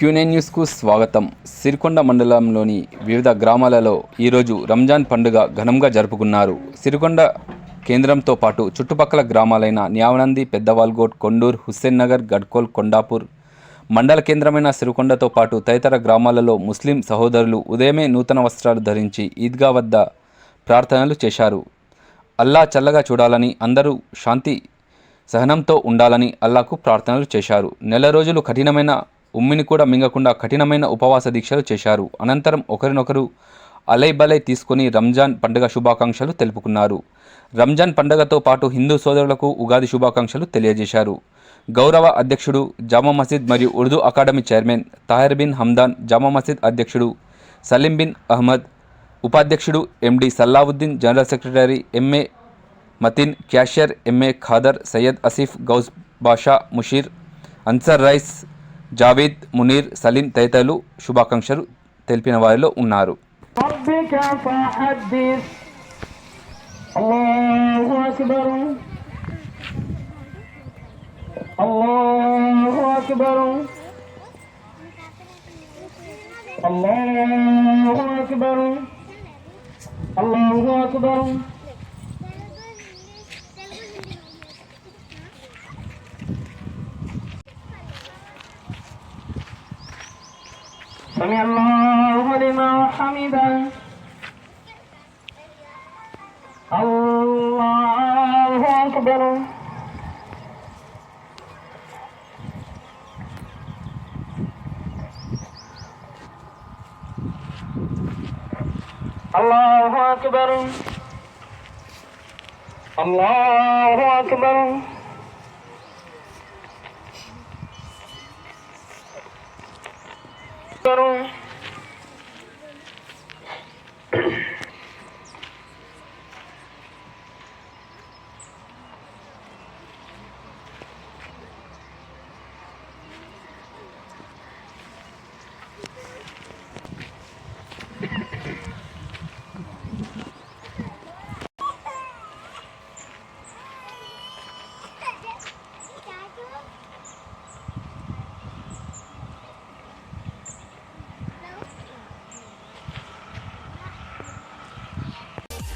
క్యూనే న్యూస్కు స్వాగతం. సిరికొండ మండలంలోని వివిధ గ్రామాలలో ఈరోజు రంజాన్ పండుగ ఘనంగా జరుపుకున్నారు. సిరికొండ కేంద్రంతో పాటు చుట్టుపక్కల గ్రామాలైన న్యావనంది పెద్దవాల్గోట్ కొండూర్ హుస్సేన్ నగర్ గడ్కోల్ కొండాపూర్ మండల కేంద్రమైన సిరికొండతో పాటు తదితర గ్రామాలలో ముస్లిం సహోదరులు ఉదయమే నూతన వస్త్రాలు ధరించి ఈద్గా వద్ద ప్రార్థనలు చేశారు. అల్లా చల్లగా చూడాలని అందరూ శాంతి సహనంతో ఉండాలని అల్లాకు ప్రార్థనలు చేశారు. నెల రోజులు కఠినమైన ఉమ్మిని కూడా మింగకుండా కఠినమైన ఉపవాస దీక్షలు చేశారు. అనంతరం ఒకరినొకరు అలై బలై తీసుకొని రంజాన్ పండుగ శుభాకాంక్షలు తెలుపుకున్నారు. రంజాన్ పండుగతో పాటు హిందూ సోదరులకు ఉగాది శుభాకాంక్షలు తెలియజేశారు. గౌరవ అధ్యక్షుడు జామా మసీద్ మరియు ఉర్దూ అకాడమీ చైర్మన్ తాహిర్ బిన్ హమ్దాన్ జామా మసీద్ అధ్యక్షుడు సలీం బిన్ అహ్మద్ ఉపాధ్యక్షుడు MD Salauddin general secretary MA Matin cashier MA Khader Syed Asif Ghouse Basha Mushir Ansar Rais Javed Munir Salim తదితరులు శుభాకాంక్షలు తెలిపిన వారిలో ఉన్నారు. అల్లాహు అక్బర్. అల్లాహు سمع الله لمن حمده الله أكبر الله أكبر الله أكبر करूं